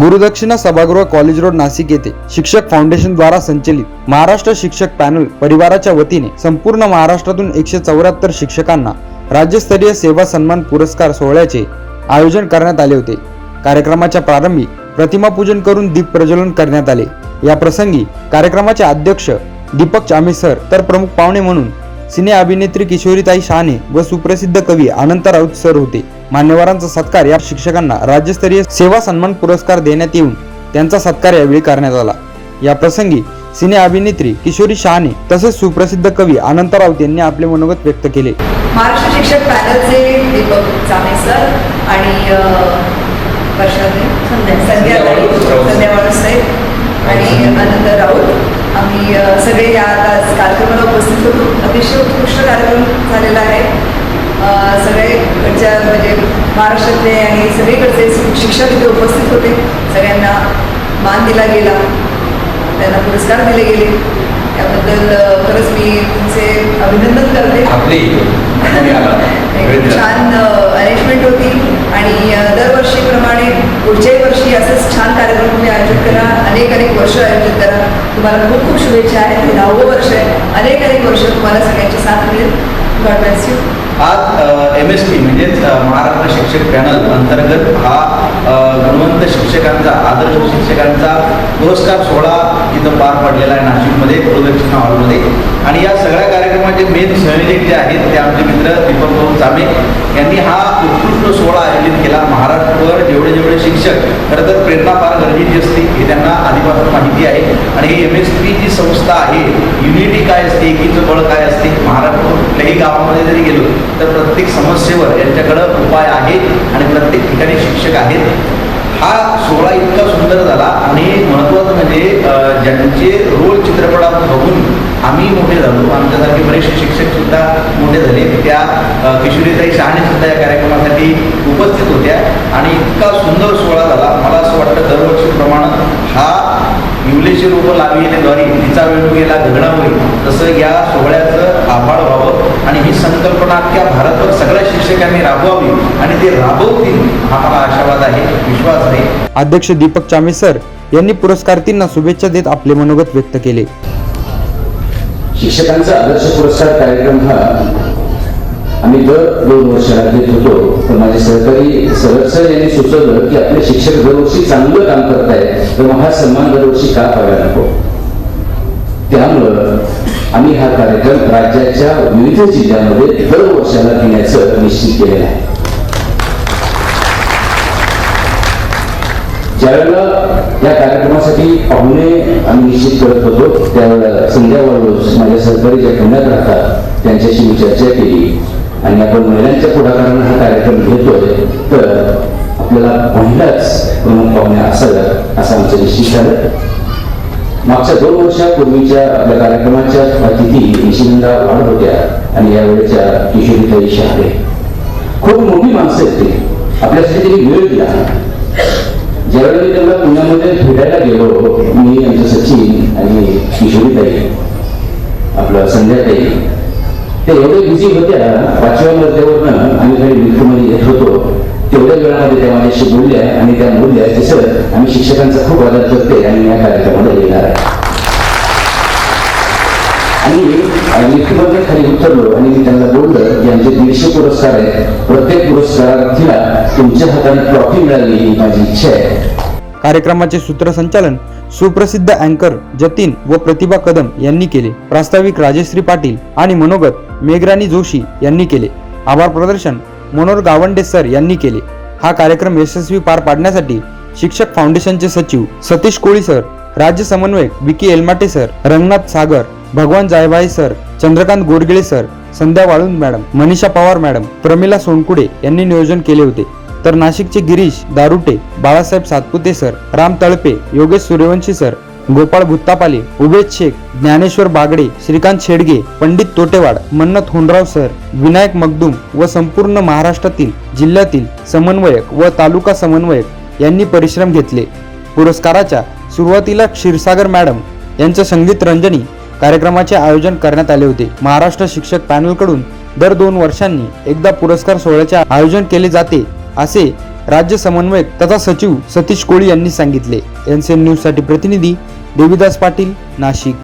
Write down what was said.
गुरुदक्षिणा सभागृह college road Nashik येथे शिक्षक फाउंडेशन द्वारा संचलित महाराष्ट्र शिक्षक पॅनल परिवाराच्या वतीने संपूर्ण महाराष्ट्रातून एकशे चौऱ्याहत्तर शिक्षकांना राज्यस्तरीय सेवा सन्मान पुरस्कार सोहळ्याचे आयोजन करण्यात आले होते. कार्यक्रमाच्या प्रारंभी प्रतिमा पूजन करून दीप प्रज्वलन करण्यात आले. या प्रसंगी कार्यक्रमाचे अध्यक्ष दीपक चामे सर तर प्रमुख पाहुणे म्हणून सिने अभिनेत्री किशोरीताई शहाणे व सुप्रसिद्ध कवी अनंत राऊत सर होते. मान्यवरांचा सत्कार या शिक्षकांना राज्यस्तरीय सेवा सन्मान पुरस्कार देण्यात येऊन त्यांचा सत्कार यावेळी करण्यात आला. या प्रसंगी सिने अभिनेत्री किशोरी शहाणे तसेच सुप्रसिद्ध कवी अनंत राऊत यांनी आपले मनोगत व्यक्त केले. महाराष्ट्र शिक्षक पॅनलचे दीपक चामे सर आणि आणि अनंत राऊत. आम्ही सगळे या आज कार्यक्रमाला उपस्थित होतो. अतिशय उत्कृष्ट कार्यक्रम झालेला आहे. अ, सगळेकडच्या म्हणजे महाराष्ट्रातले आणि सगळीकडचे शिक्षक इथे उपस्थित होते. सगळ्यांना मान दिला गेला. त्यांना पुरस्कार दिले गेले. त्याबद्दल खरंच मी तुमचे अभिनंदन करते. छान अरेंजमेंट होती आणि दरवर्षीप्रमाणे पुढच्याही वर्षी असंच छान कार्यक्रम तुम्ही आयोजित करा. अनेक अनेक वर्ष आयोजित करा. तुम्हाला खूप खूप शुभेच्छा आहेत. हे दहावं वर्ष आहे. अनेक अनेक वर्ष तुम्हाला सगळ्यांची साथ मिळेल. गॉड ब्लेस यू आज एम एस पी म्हणजेच महाराष्ट्र शिक्षक पॅनल अंतर्गत हा गुणवंत शिक्षकांचा आदर्श शिक्षकांचा पुरस्कार सोहळा इथं पार पडलेला आहे नाशिकमध्ये गुरुदक्षिणा हॉलमध्ये. आणि या सगळ्या कार्यक्रमाचे मेन संयोजक जे आहेत ते आमचे मित्र दीपक भाऊ चामे यांनी हा उत्कृष्ट सोहळा आयोजित केला. महाराष्ट्रभर जेवढे जेवढे शिक्षक खरं तर प्रेरणा फार गरजेची असते हे त्यांना आधीपासून माहिती आहे. आणि एम एस पी जी संस्था आहे युनिटी काय असते एकीचं बळ काय असते महाराष्ट्र कुठल्याही गावामध्ये जरी गेलो तर प्रत्येक समस्येवर यांच्याकडं उपाय आहे आणि प्रत्येक ठिकाणी शिक्षक आहेत. हा सोहळा इतका सुंदर झाला आणि महत्त्वाचं म्हणजे ज्यांचे रोल चित्रपटात बघून आम्ही मोठे झालो. आमच्यासारखे बरेचसे शिक्षक सुद्धा मोठे झाले. त्या किशोरीताई शहाणे सुद्धा या कार्यक्रमासाठी उपस्थित होत्या आणि इतका सुंदर सोहळा झाला. मला असं वाटतं दरवर्षीप्रमाणे हा लाविले द्वारे तिचा वेळ गेला होईल. तसं या सोहळ्याचं आभाळ व्हावं. आणि ही संकल्पना अख्ख्या भारतभर सगळ्या शिक्षकांनी राबवावी. आणि ते राबवतील हा मला आशावाद आहे विश्वास आहे. अध्यक्ष दीपक चामे सर यांनी पुरस्कारार्थींना शुभेच्छा देत आपले मनोगत व्यक्त केले. शिक्षकांचा आदर्श पुरस्कार कार्यक्रम हा आम्ही दर दोन वर्षाला घेत होतो. तर माझे सहकारी सरळ सर यांनी सुचवलं की आपले शिक्षक दरवर्षी चांगलं काम करतायत. तर मग हा सन्मान दरवर्षी का पाहायला नको? त्यामुळं आम्ही हा कार्यक्रम राज्याच्या विविध जिल्ह्यामध्ये दर वर्षाला घेण्याचं निश्चित केलेलं आहे. ज्यावेळेला या कार्यक्रमासाठी पाहुणे आम्ही निश्चित करत होतो त्यावेळेला संध्या वाळूस माझ्या सहकारी ज्या पुण्यात राहतात त्यांच्याशी मी चर्चा केली. आणि आपण महिलांच्या पुढाकारानं हा कार्यक्रम घेतोय तर आपल्याला महिलाच प्रमुख पाहुणे असाव्यात असं आमचं निश्चित झालं मागच्या दोन वर्षापूर्वीच्या आपल्या कार्यक्रमाच्या अतिथी निशिंदा वाढ होत्या आणि यावेळेच्या किशोरीताई शहाणे खूप मोठी माणसं आहेत ते. आपल्यासाठी त्यांनी वेळ दिला. ज्यावेळी मी त्यांना पुण्यामध्ये फिरायला गेलो मी आमचं सचिन आणि किशोरीताई आपलं संध्याताई ते एवढे बिझी होत्या पाचव्या मजल्यावरनं आम्ही काही लिफ्टमध्ये येत होतो. तेवढ्या वेळामध्ये त्या माझ्याशी बोलल्या आणि त्या बोलल्या की सर आम्ही शिक्षकांचा खूप आदर करते आणि या कार्यक्रमाला येणार आहे. आणि लिफ्टमध्ये खाली उतरलो आणि मी त्यांना बोललं की आमचे दीडशे पुरस्कार आहेत. प्रत्येक पुरस्कारार्थीला तुमच्या हाताने ट्रॉफी मिळाली ही माझी इच्छा आहे. कार्यक्रमाचे सूत्रसंचालन सुप्रसिद्ध अँकर जतीन व प्रतिभा कदम यांनी केले. प्रास्ताविक राजश्री पाटील आणि मनोगत मेघराणी जोशी यांनी केले. आभार प्रदर्शन मनोहर गावंडे सर यांनी केले. हा कार्यक्रम यशस्वी पार पाडण्यासाठी शिक्षक फाउंडेशनचे सचिव सतीश कोळी सर राज्य समन्वयक Vicky Elmate sir Rangnath Sagar Bhagwan Jaybhai sir Chandrakant Godgile sir Sandhya Walund madam Manisha Pawar madam Pramila Sonkude यांनी नियोजन केले होते. तर नाशिकचे Girish Darute Balasaheb Satpute sir Ram Talpe Yogesh Suryavanshi sir Gopal Bhuttapale Ubed Shaikh Dnyaneshwar Bagde Shrikant Shedge Pandit Totewad Mannat Honrao sir Vinayak Magdum व संपूर्ण महाराष्ट्रातील जिल्ह्यातील समन्वयक व तालुका समन्वयक यांनी परिश्रम घेतले. पुरस्काराच्या सुरुवातीला क्षीरसागर मॅडम यांच्या संगीत रंजनी कार्यक्रमाचे आयोजन करण्यात आले होते. महाराष्ट्र शिक्षक पॅनलकडून दर दोन वर्षांनी एकदा पुरस्कार सोहळ्याचे आयोजन केले जाते. असे राज्य समन्वयक तथा सचिव सतीश कोळी यांनी सांगितले. एनसीएन न्यूजसाठी प्रतिनिधी देवीदास पाटील नाशिक.